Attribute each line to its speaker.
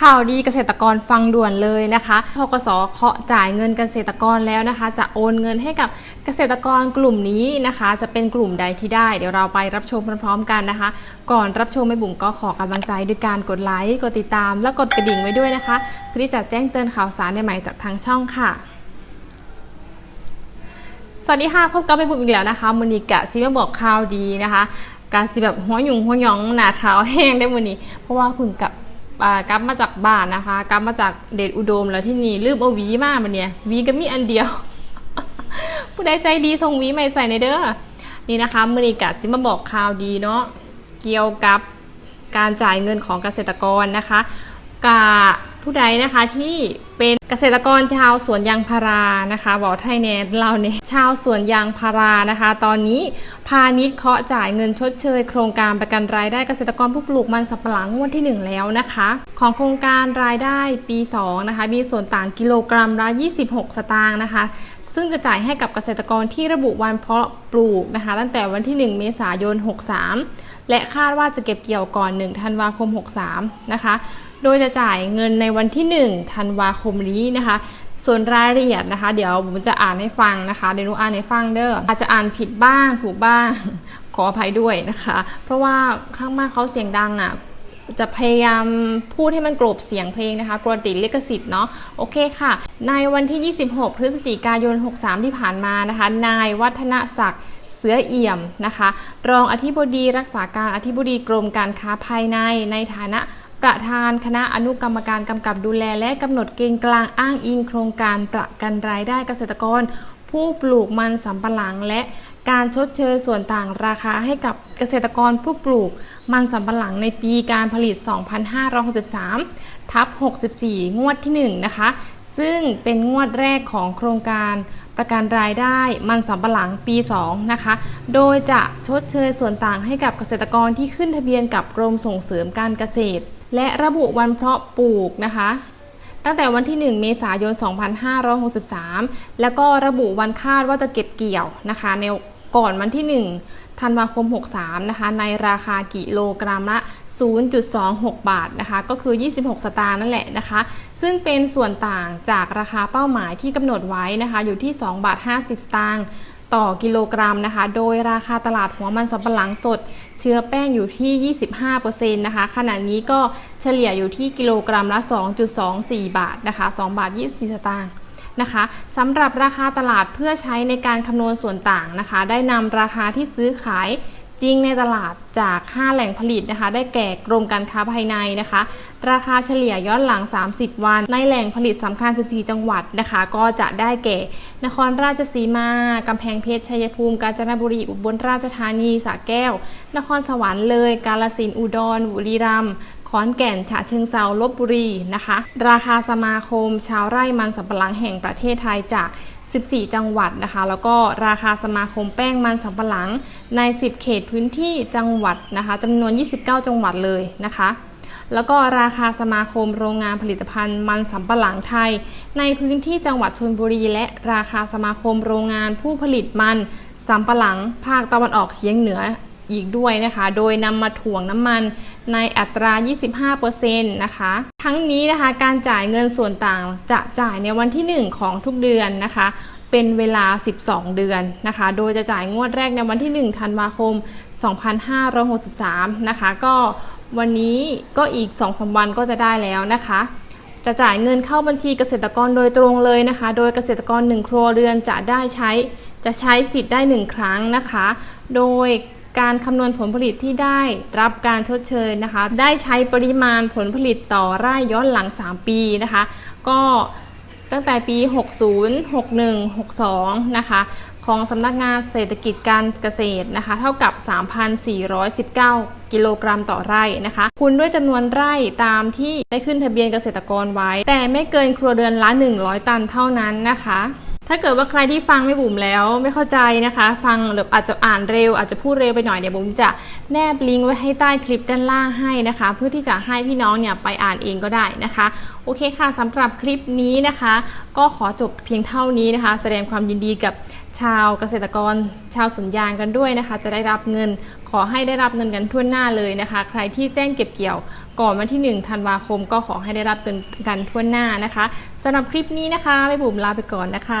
Speaker 1: ข่าวดีเกษตรกรฟังด่วนเลยนะคะทกสเคาะจ่ายเงินเกษตรกรแล้วนะคะ จะโอนเงินให้กับเกษตรกรกลุ่มนี้นะคะ จะเป็นกลุ่มใดที่ได้ เดี๋ยวเราไปรับชมพร้อมๆกันนะคะ ก่อนรับชมแม่บุ๋มก็ขอกำลังใจด้วยการกดไลค์กดติดตาม และกดกระดิ่งไว้ด้วยนะคะเพื่อที่จะแจ้งเตือนข่าวสารใหม่ๆจากทางช่องค่ะสวัสดีค่ะพบกับแม่บุ๋มอีกแล้วนะคะมือนี้กะซิมาบอกข่าวดีนะคะกะซิแบบหัวหยุ่งหัวหยองหนาขาวแห้งได้มือนี้เพราะว่าพึ่งกับ กลับมาจากบ้านนะคะ กลับมาจากเดชอุดมแล้วที่นี่ลืมเอาวีมามันเนี่ยวีก็มีอันเดียว ผู้ใดใจดีทรงวีใหม่ใส่ในเด้อนี่นะคะมือนี้กะซิมาบอกข่าวดีเนาะเกี่ยวกับการจ่ายเงินของเกษตรกรนะคะกา ผู้ใดนะคะที่เป็นเกษตรกรชาวสวนยางพารานะคะบอกไทยเนตเราเนี่ยชาวสวนยางพารานะคะ ตอนนี้พาณิชย์เคาะจ่ายเงินชดเชย โครงการประกันรายได้เกษตรกรผู้ปลูกมันสำปะหลังงวดที่ 1 แล้วนะคะ ของโครงการรายได้ปี2นะคะมีส่วนต่างกิโลกรัมละ26 สตางค์นะคะซึ่งจะจ่ายให้กับเกษตรกรที่ระบุวันเพาะปลูกนะคะ ตั้งแต่วันที่ 1 เมษายน 63 และคาดว่าจะเก็บเกี่ยวก่อน 1 ธันวาคม 63 นะคะ โดยจะจ่ายเงินในวันที่1ธันวาคมนี้นะคะ ส่วนรายละเอียดนะคะ เดี๋ยวผมจะอ่านให้ฟังนะคะเดี๋ยวหนูอ่านให้ฟังเด้ออาจจะอ่านผิดบ้างถูกบ้าง ขออภัยด้วยนะคะ เพราะว่าข้างมากเขาเสียงดังอะจะพยายามพูดให้มันกลบเสียงเพลงนะคะกลัวติลิขสิทธิ์เนาะโอเคค่ะ ในวันที่ 26 พฤศจิกายน 63 ที่ผ่านมานะคะ นายวัฒนศักดิ์เสือเอี่ยมนะคะ รองอธิบดีรักษาการอธิบดีกรมการค้าภายในในฐานะ ประธานคณะอนุกรรมการกำกับดูแล และกำหนดเกณฑ์กลางอ้างอิงโครงการประกันรายได้เกษตรกร ผู้ปลูกมันสำปะหลังและการชดเชยส่วนต่างราคาให้กับเกษตรกรผู้ปลูก มันสำปะหลังในปีการผลิต 2563 ทับ 64 งวดที่ 1 นะคะ ซึ่งเป็นงวดแรกของโครงการประกันรายได้มันสำปะหลังปี 2 นะคะ โดยจะชดเชยส่วนต่างให้กับเกษตรกรที่ขึ้นทะเบียนกับกรมส่งเสริมการเกษตร และระบุวันเพาะปลูกนะคะ ตั้งแต่วันที่ 1 เมษายน 2563 แล้วก็ระบุวันคาดว่าจะเก็บเกี่ยวนะคะในก่อนวันที่ 1 ธันวาคม 63 นะคะ ในราคากิโลกรัมละ 0.26 บาทนะคะ ก็คือ 26 สตางค์นั่นแหละนะคะ ซึ่งเป็นส่วนต่างจากราคาเป้าหมายที่กำหนดไว้นะคะ อยู่ที่ 2 บาท 50 สตางค์ ต่อกิโลกรัมนะคะ โดยราคาตลาดหัวมันสำปะหลังสด เชื้อแป้งอยู่ที่ 25%นะคะ ขณะนี้ก็เฉลี่ยอยู่ที่กิโลกรัมละ 2.24 บาทนะคะ2บาท24 สตางค์นะคะสำหรับราคาตลาดเพื่อใช้ในการคำนวณส่วนต่างนะคะ ได้นำราคาที่ซื้อขาย จริงในตลาดจาก 5 แหล่งผลิตนะคะ ได้แก่กรมการค้าภายในนะคะ ราคาเฉลี่ยย้อนหลัง 30 วัน ในแหล่งผลิตสำคัญ 14 จังหวัดนะคะ ก็จะได้แก่ นครราชสีมากำแพงเพชรชัยภูมิ กาญจนบุรี อุบลราชธานีสระแก้ว นครสวรรค์เลย กาลสินอุดร บุรีรัมย์ขอนแก่น ฉะเชิงเซาลบบุรีนะคะ ราคาสมาคม ชาวไร่มันสำปะหลังแห่งประเทศไทยจาก 14 จังหวัดนะคะ แล้วก็ราคาสมาคมแป้งมันสำปะหลังใน 10 เขตพื้นที่จังหวัดนะคะจำนวน 29 จังหวัดเลยนะคะ แล้วก็ราคาสมาคมโรงงานผลิตภัณฑ์มันสำปะหลังไทย ในพื้นที่จังหวัดชลบุรี และราคาสมาคมโรงงานผู้ผลิตมันสำปะหลังภาคตะวันออกเฉียงเหนือ อีกด้วยนะคะ โดยนำมาถ่วงน้ำมันในอัตรา 25%นะคะ ทั้งนี้นะคะการจ่ายเงินส่วนต่างจะจ่ายในวันที่ 1 ของทุกเดือนนะคะ เป็นเวลา 12 เดือนนะคะ โดยจะจ่ายงวดแรกในวันที่ 1 ธันวาคม 2563 นะคะ ก็วันนี้ก็อีก2-3วันก็จะได้แล้วนะคะจะจ่ายเงินเข้าบัญชีเกษตรกรโดยตรงเลยนะคะ โดยเกษตรกร 1 ครัวเรือนจะได้ใช้ จะใช้สิทธิ์ได้ 1 ครั้งนะคะ โดย การคำนวณผลผลิตที่ได้รับการชดเชยนะคะ ได้ใช้ปริมาณผลผลิตต่อไร่ย้อนหลัง 3 ปีนะคะ ก็ตั้งแต่ปี 60 61 62 นะคะ ของสำนักงานเศรษฐกิจการเกษตรนะคะ เท่ากับ 3,419 กิโลกรัมต่อไร่นะคะ คูณด้วยจำนวนไร่ตามที่ได้ขึ้นทะเบียนเกษตรกรไว้ แต่ไม่เกินครัวเรือนละ 100 ตันเท่านั้นนะคะ ถ้าเกิดว่าใครที่ฟังไม่บุ๋มแล้วไม่เข้าใจนะคะ ฟังหรืออาจจะอ่านเร็ว อาจจะพูดเร็วไปหน่อยเดี๋ยวบุ๋มจะแนบลิงก์ไว้ให้ใต้คลิปด้านล่างให้นะคะ เพื่อที่จะให้พี่น้องเนี่ยไปอ่านเองก็ได้นะคะ โอเคค่ะสำหรับคลิปนี้นะคะ ก็ขอจบเพียงเท่านี้นะคะ แสดงความยินดีกับชาวเกษตรกร ชาวสวนยางกันด้วยนะคะ จะได้รับเงินขอให้ได้รับเงินกันทั่วหน้าเลยนะคะ ใครที่แจ้งเก็บเกี่ยวก่อนวันที่1ธันวาคมก็ขอให้ได้รับเงินกันทั่วหน้านะคะสำหรับคลิปนี้นะคะไม่บุ๋มลาไปก่อนนะคะ